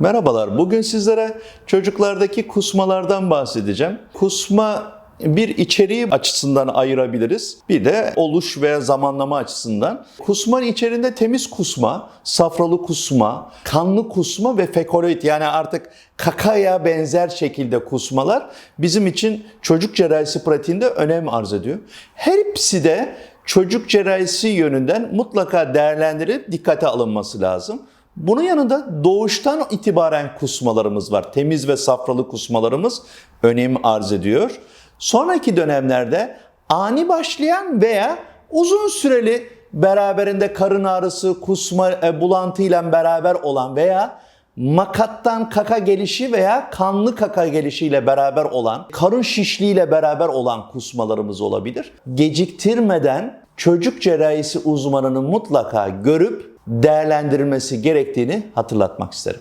Merhabalar. Bugün sizlere çocuklardaki kusmalardan bahsedeceğim. Kusma bir içeriği açısından ayırabiliriz. Bir de oluş veya zamanlama açısından. Kusmanın içerisinde temiz kusma, safralı kusma, kanlı kusma ve fekoloid yani artık kakaya benzer şekilde kusmalar bizim için çocuk cerrahisi pratiğinde önem arz ediyor. Hepsi de çocuk cerrahisi yönünden mutlaka değerlendirilip dikkate alınması lazım. Bunun yanında doğuştan itibaren kusmalarımız var. Temiz ve safralı kusmalarımız önem arz ediyor. Sonraki dönemlerde ani başlayan veya uzun süreli beraberinde karın ağrısı, kusma, e, bulantıyla beraber olan veya makattan kaka gelişi veya kanlı kaka gelişiyle beraber olan, karın şişliğiyle beraber olan kusmalarımız olabilir. Geciktirmeden çocuk cerrahisi uzmanının mutlaka görüp değerlendirilmesi gerektiğini hatırlatmak isterim.